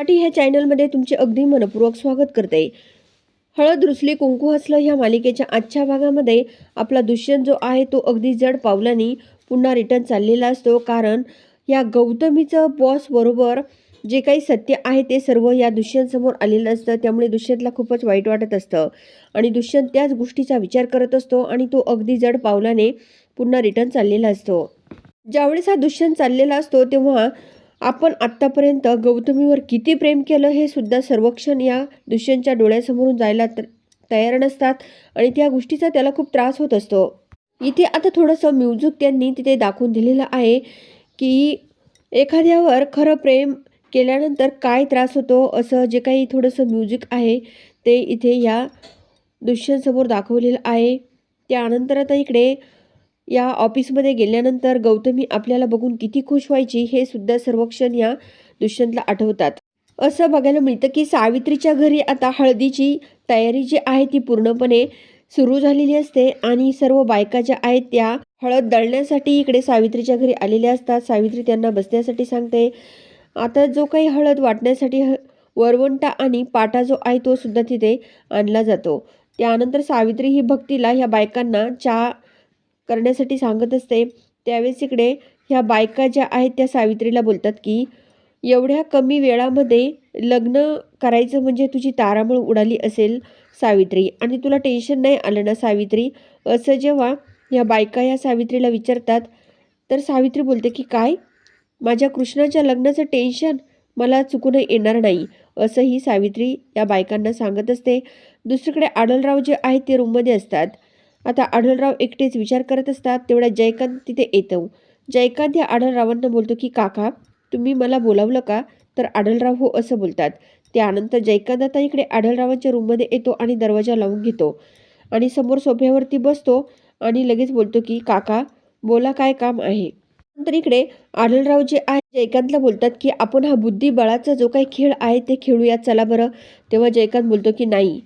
मराठी ह्या चॅनलमध्ये तुमचे अगदी मनपूर्वक स्वागत करते. हळद रुसली कुंकू हसलं ह्या मालिकेच्या आजच्या भागामध्ये आपला दुष्यंत जो आहे तो अगदी जड पावलांनी पुन्हा रिटर्न चाललेला असतो. कारण या गौतमीचं बॉस बरोबर जे काही सत्य आहे ते सर्व या दुष्यंतसमोर आलेलं असतं. त्यामुळे दुष्यंतला खूपच वाईट वाटत असतं. आणि दुष्यंत त्याच गोष्टीचा विचार करत असतो आणि तो अगदी जड पावलाने पुन्हा रिटर्न चाललेला असतो. ज्यावेळेस हा दुष्यंत चाललेला असतो तेव्हा आपण आत्तापर्यंत गौतमीवर किती प्रेम केलं हे सुद्धा सर्वक्षण या दुष्यंतच्या डोळ्यासमोरून जायला तयार नसतात आणि त्या गोष्टीचा त्याला खूप त्रास होत असतो. इथे आता थोडंसं म्युझिक त्यांनी तिथे दाखवून दिलेलं आहे की एखाद्यावर खरं प्रेम केल्यानंतर काय त्रास होतो असं जे काही थोडंसं म्युझिक आहे ते इथे या दृश्यांसमोर दाखवलेलं आहे. त्यानंतर आता इकडे या ऑफिसमध्ये गेल्यानंतर गौतमी आपल्याला बघून किती खुश व्हायची हे सुद्धा सर्व क्षण या दुष्यंतला आठवतात. असं बघायला मिळतं की सावित्रीच्या घरी आता हळदीची तयारी जी आहे ती पूर्णपणे सुरू झालेली असते आणि सर्व बायका ज्या आहेत त्या हळद दळण्यासाठी इकडे सावित्रीच्या घरी आलेल्या असतात. सावित्री त्यांना बसण्यासाठी सांगते. आता जो काही हळद वाटण्यासाठी ह- वरवंटा आणि पाटा जो आहे तो सुद्धा तिथे आणला जातो. त्यानंतर सावित्री ही भक्तीला ह्या बायकांना चहा करण्यासाठी सांगत असते. त्यावेळेस इकडे ह्या बायका ज्या आहेत त्या सावित्रीला बोलतात की एवढ्या कमी वेळामध्ये लग्न करायचं म्हणजे तुझी तारामळ उडाली असेल सावित्री आणि तुला टेन्शन नाही आलं ना सावित्री? असं जेव्हा ह्या बायका या सावित्रीला विचारतात तर सावित्री बोलते की काय? माझ्या कृष्णाच्या लग्नाचं टेन्शन मला चुकून येणार नाही असंही सावित्री या बायकांना सांगत असते. दुसरीकडे आडलराव जे आहेत ते रूममध्ये असतात. आता आढळराव एकटेच विचार करत असतात तेवढा जयकांत तिथे येतो. जयकांत या आढळरावांना बोलतो की काका तुम्ही मला बोलावलं का? तर आढळराव हो असं बोलतात. त्यानंतर जयकांत आता इकडे आढळरावांच्या रूममध्ये येतो आणि दरवाजा लावून घेतो. आणि समोर सोफ्यावरती बसतो आणि लगेच बोलतो की काका बोला काय काम आहे? नंतर इकडे आढळराव जे आहे जयकांतला बोलतात की आपण हा बुद्धिबळाचा जो काही खेळ आहे ते खेळूया चला बरं. तेव्हा जयकांत बोलतो की नाही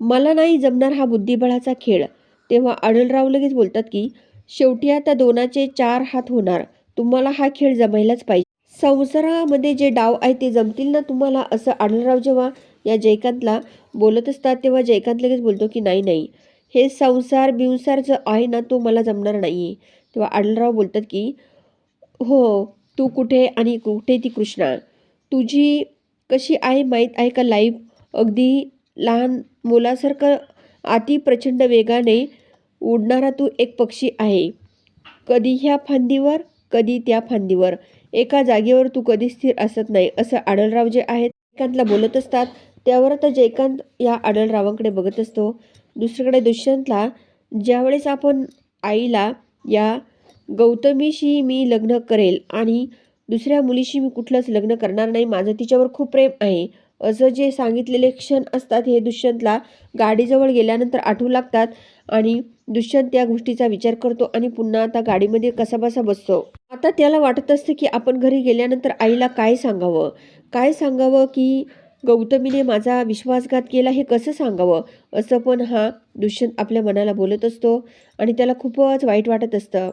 मला नाही जमणार हा बुद्धिबळाचा खेळ. तेव्हा आढळराव लगेच बोलतात की शेवटी आता दोनाचे चार हात होणार. तुम्हाला हा खेळ जमायलाच पाहिजे. संसारामध्ये जे डाव आहे ते जमतील ना तुम्हाला? असं आढळराव जेव्हा या जयकांतला बोलत असतात तेव्हा जयकांत लगेच बोलतो की नाही नाही. हे संसार बिवसार जो आहे ना तो मला जमणार नाही तेव्हा आढळराव बोलतात की हो तू कुठे आणि कुठे ती कृष्णा? तुझी कशी आहे माहीत आहे का लाईफ? अगदी लहान मुलासारखं अति प्रचंड वेगाने उडणारा तू एक पक्षी आहे. कधी ह्या फांदीवर कधी त्या फांदीवर. एका जागेवर तू कधी स्थिर असत नाही असं आढळराव जे आहेत जयकांतला बोलत असतात. त्यावर आता जयकांत या आढळरावांकडे बघत असतो. दुसरीकडे दुष्यंतला ज्यावेळेस आपण आईला या गौतमीशी मी लग्न करेल आणि दुसऱ्या मुलीशी मी कुठलंच लग्न करणार नाही माझं तिच्यावर खूप प्रेम आहे. असं जे सांगितलेले क्षण असतात हे दुष्यंतला गाडीजवळ गेल्यानंतर आठवू लागतात आणि दुष्यंत त्या गोष्टीचा विचार करतो आणि पुन्हा आता गाडीमध्ये कसाबसा बसतो. आता त्याला वाटत असतं की आपण घरी गेल्यानंतर आईला काय सांगावं? काय सांगावं की गौतमीने माझा विश्वासघात केला हे कसं सांगावं? असं पण हा दुष्यंत आपल्या मनाला बोलत असतो आणि त्याला खूपच वाईट वाटत असतं.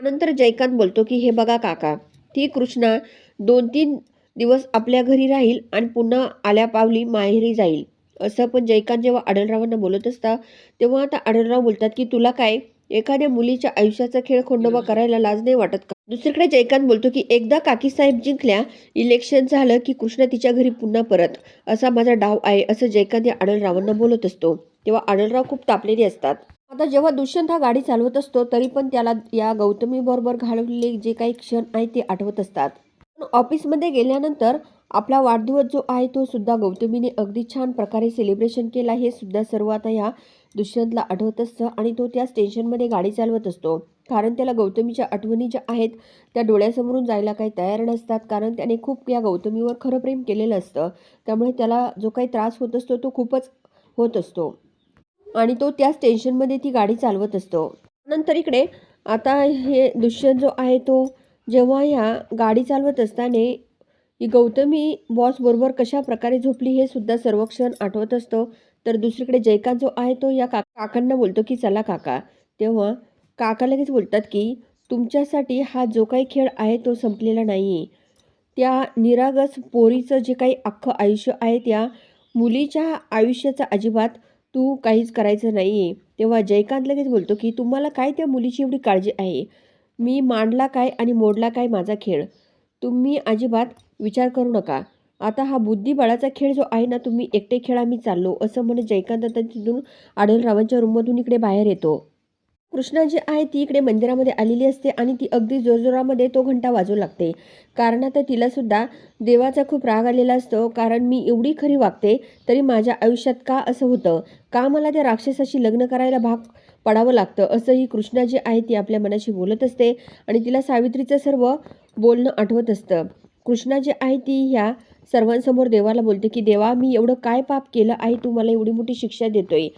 नंतर जयकांत बोलतो की हे बघा काका ती कृष्णा दोन तीन दिवस आपल्या घरी राहील आणि पुन्हा आल्या पावली माहेरी जाईल. असं पण जयकांत जेव्हा आढळरावांना बोलत असता तेव्हा आता आढळराव बोलतात की तुला काय? एखाद्या मुलीच्या आयुष्याचा खेळ खोंडोबा करायला लाज नाही वाटत का? दुसरीकडे जयकांत बोलतो की एकदा काकीसाहेब जिंकल्या इलेक्शन झालं की कृष्णा तिच्या घरी पुन्हा परत. असा माझा डाव आहे असं जयकांत या आढळरावांना बोलत असतो. तेव्हा आढळराव खूप तापलेले असतात. आता जेव्हा दुष्यंत हा गाडी चालवत असतो तरी पण त्याला या गौतमी बरोबर घालवलेले जे काही क्षण आहेत ते आठवत असतात. ऑफिसमध्ये गेल्यानंतर आपला वाढदिवस जो आहे तो सुद्धा गौतमीने अगदी छान प्रकारे सेलिब्रेशन केला. हे सुद्धा सर्व आता ह्या दुष्यंतला आठवत असतं आणि तो त्याच टेन्शनमध्ये गाडी चालवत असतो. कारण त्याला गौतमीच्या आठवणी ज्या आहेत त्या डोळ्यासमोरून जायला काही तयार नसतात. कारण त्याने खूप या गौतमीवर खरं प्रेम केलेलं असतं. त्यामुळे त्याला जो काही त्रास होत असतो तो खूपच होत असतो. आणि तो त्याच टेन्शनमध्ये ती गाडी चालवत असतो. नंतर इकडे आता हे दुष्यंत जो आहे तो जेव्हा ह्या गाडी चालवत असताना ही गौतमी बॉसबरोबर कशाप्रकारे कशा प्रकारे झोपली हे सुद्धा सर्वक्षण आठवत असतो. तर दुसरीकडे जयकांत जो आहे तो या का काकांना बोलतो की चला काका. तेव्हा काका लगेच बोलतात की तुमच्यासाठी हा जो काही खेळ आहे तो संपलेला नाही आहे त्या निरागस पोरीचं जे काही अख्खं आयुष्य आहे त्या मुलीच्या आयुष्याचा अजिबात तू काहीच करायचं नाही आहे तेव्हा जयकांत लगेच बोलतो की तुम्हाला काय त्या मुलीची एवढी काळजी आहे? मी मांडला काय आणि मोडला काय माझा खेळ? तुम्ही अजिबात विचार करू नका. आता हा बुद्धिबळाचा खेळ जो आहे ना तुम्ही एकटे खेळा मी चाललो असं म्हणत जयकांत आता तिथून आढळरावांच्या रूममधून इकडे बाहेर येतो. कृष्णा जी आहे ती इकडे मंदिरामध्ये आलेली असते आणि ती अगदी जोरजोरामध्ये तो घंटा वाजवू लागते. कारण आता तिलासुद्धा देवाचा खूप राग आलेला असतो. कारण मी एवढी खरी वागते तरी माझ्या आयुष्यात का असं होतं? का मला त्या राक्षसाशी लग्न करायला भाग पडावं लागतं? असं ही कृष्णा जी आहे ती आपल्या मनाशी बोलत असते आणि तिला सावित्रीचं सर्व बोलणं आठवत असतं. कृष्णा जी आहे ती ह्या सर्वांसमोर देवाला बोलते की देवा मी एवढं काय पाप केलं आहे? तू मला एवढी मोठी शिक्षा देतोय.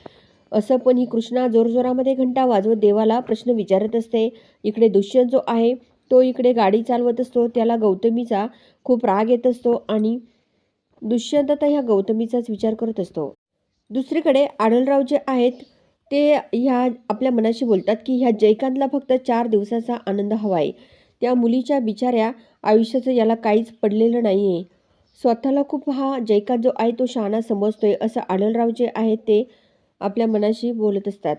असं पण ही कृष्णा जोरजोरामध्ये घंटा वाजवत देवाला प्रश्न विचारत असते. इकडे दुष्यंत जो आहे तो इकडे गाडी चालवत असतो. त्याला गौतमीचा खूप राग येत असतो आणि दुष्यंत आता ह्या गौतमीचाच विचार करत असतो. दुसरीकडे आढळराव जे आहेत ते ह्या आपल्या मनाशी बोलतात की ह्या जयकांतला फक्त चार दिवसाचा आनंद हवा आहे त्या मुलीच्या बिचाऱ्या आयुष्याचं याला काहीच पडलेलं नाही आहे स्वतःला खूप हा जयकांत जो आहे तो शहाणा समजतोय असं आढळराव जे आहेत ते आपल्या मनाशी बोलत असतात.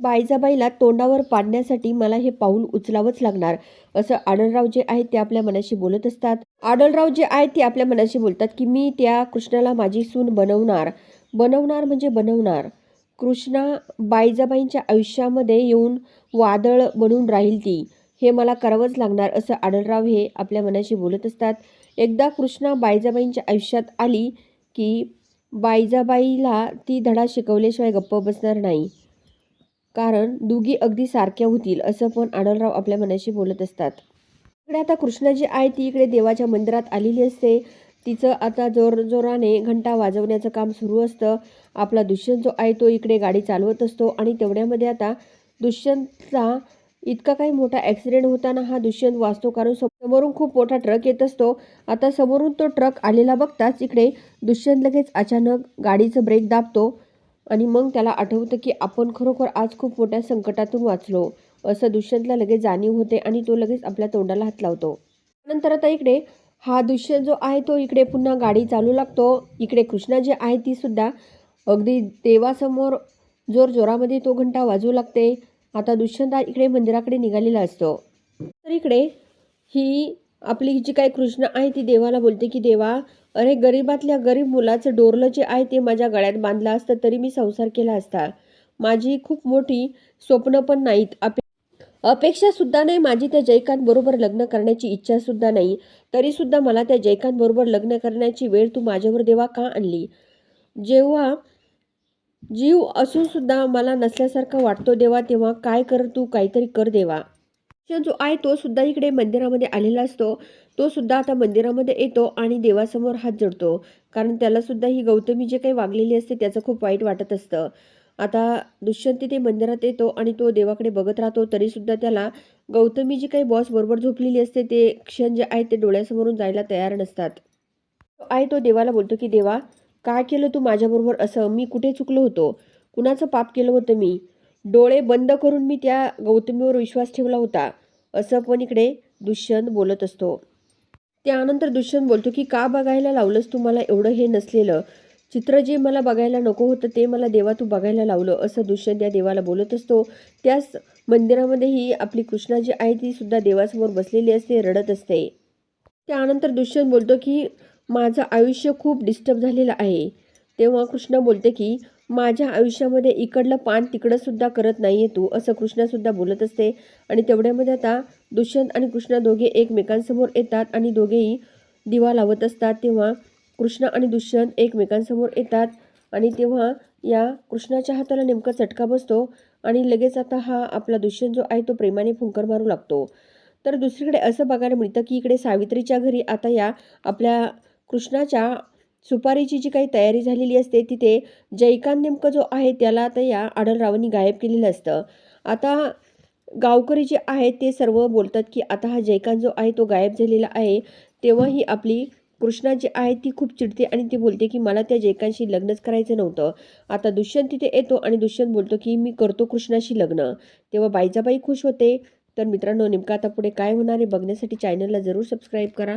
बाईजाबाईला तोंडावर पाडण्यासाठी मला हे पाऊल उचलावंच लागणार असं आडलराव जे आहेत ते आपल्या मनाशी बोलत असतात. आडलराव जे आहेत ते आपल्या मनाशी बोलतात की मी त्या कृष्णाला माझी सून बनवणार. बनवणार म्हणजे बनवणार. कृष्णा बाईजाबाईंच्या आयुष्यामध्ये येऊन वादळ बनून राहील ती. हे मला करावंच लागणार असं आडलराव हे आपल्या मनाशी बोलत असतात. एकदा कृष्णा बाईजाबाईंच्या आयुष्यात आली की बाईजाबाईला ती धडा शिकवल्याशिवाय गप्प बसणार नाही. कारण दोघी अगदी सारख्या होतील असं पण आढळराव आपल्या मनाशी बोलत असतात. इकडे आता कृष्णाजी आहे ती इकडे देवाच्या मंदिरात आलेली असते. तिचं आता जोरजोराने घंटा वाजवण्याचं काम सुरू असतं. आपला दुष्यंत जो आहे तो इकडे गाडी चालवत असतो आणि तेवढ्यामध्ये आता दुष्यंतचा इतका काही मोठा ॲक्सिडेंट होताना हा दुष्यंत वाचतो कारण समोरून खूप मोठा ट्रक येत असतो. आता समोरून तो ट्रक आलेला बघताच इकडे दुष्यंत लगेच अचानक गाडीचं ब्रेक दाबतो आणि मग त्याला आठवतं की आपण खरोखर आज खूप मोठ्या संकटातून वाचलो. असं दुष्यंतला लगेच जाणीव होते आणि तो लगेच आपल्या तोंडाला हात लावतो. नंतर आता इकडे हा दुष्यंत जो आहे तो इकडे पुन्हा गाडी चालू लागतो. इकडे कृष्णा जी आहे ती सुद्धा अगदी देवासमोर जोर जोरामध्ये तो घंटा वाजू लागते. आता दुष्यंत इकडे मंदिराकडे निघालेला असतो. तर इकडे ही आपली जी काही कृष्ण आहे ती देवाला बोलते की देवा अरे गरिबातल्या गरीब मुलाचं डोरलं जे आहे ते माझ्या गळ्यात बांधलं असतं तरी मी संसार केला असता. माझी खूप मोठी स्वप्न पण नाहीत. अपे अपेक्षासुद्धा नाही माझी त्या जयकांत बरोबर लग्न करण्याची इच्छासुद्धा नाही. तरीसुद्धा मला त्या जयकांत बरोबर लग्न करण्याची वेळ तू माझ्यावर देवा का आणली? जेव्हा जीव असून सुद्धा मला नसल्यासारखं वाटतो देवा तेव्हा काय कर तू? काहीतरी कर देवा. जो आहे तो सुद्धा इकडे मंदिरामध्ये आलेला असतो. तो सुद्धा आता मंदिरामध्ये येतो आणि देवासमोर हात जोडतो. कारण त्याला सुद्धा ही गौतमी जे काही वागलेली असते त्याचं खूप वाईट वाटत असतं. आता दुष्यंत तिथे मंदिरात येतो आणि तो देवाकडे बघत राहतो तरीसुद्धा त्याला गौतमी जी काही बॉस बरोबर झोपलेली असते ते क्षण जे आहे ते डोळ्यासमोरून जायला तयार नसतात. आहे तो देवाला बोलतो की देवा काय केलं तू माझ्याबरोबर? असं मी कुठे चुकलो होतो? कुणाचं पाप केलं होतं मी? डोळे बंद करून मी त्या गौतमीवर विश्वास ठेवला होता. असं पण इकडे दुष्यंत बोलत असतो. त्यानंतर दुष्यंत बोलतो की का बघायला लावलंस तू मला एवढं हे नसलेलं? चित्र जे मला बघायला नको होतं ते मला देवा तू बघायला लावलं असं दुष्यंत या देवाला बोलत असतो. त्याच मंदिरामध्ये ही आपली कृष्णा जी आहे ती सुद्धा देवासमोर बसलेली असते रडत असते. त्यानंतर दुष्यंत बोलतो की माझं आयुष्य खूप डिस्टर्ब झालेलं आहे. तेव्हा कृष्ण बोलते की माझ्या आयुष्यामध्ये इकडलं पान तिकडंसुद्धा करत नाही आहे तू असं कृष्णासुद्धा बोलत असते. आणि तेवढ्यामध्ये आता दुष्यंत आणि कृष्ण दोघे एकमेकांसमोर येतात आणि दोघेही दिवा लावत असतात. तेव्हा कृष्ण आणि दुष्यंत एकमेकांसमोर येतात आणि तेव्हा या कृष्णाच्या हाताला नेमका चटका बसतो आणि लगेच आता हा आपला दुष्यंत जो आहे तो प्रेमाने फुंकर मारू लागतो. तर दुसरीकडे असं बघायला मिळतं की इकडे सावित्रीच्या घरी आता या आपल्या कृष्णाच्या सुपारीची जी काही तयारी झालेली असते तिथे जयकांत नेमकं जो आहे त्याला आता या आढळरावांनी गायब केलेलं असतं. आता गावकरी जे आहेत ते सर्व बोलतात की आता हा जयकांत जो आहे तो गायब झालेला आहे. तेव्हा ही आपली कृष्णा जी आहे ती खूप चिडते आणि ती बोलते की मला त्या जयकांशी लग्नच करायचं नव्हतं. आता दुष्यंत तिथे येतो आणि दुष्यंत बोलतो की मी करतो कृष्णाशी लग्न. तेव्हा बाईजाबाई खुश होते. तर मित्रांनो नेमकं आता पुढे काय होणार आहे बघण्यासाठी चॅनलला जरूर सबस्क्राईब करा.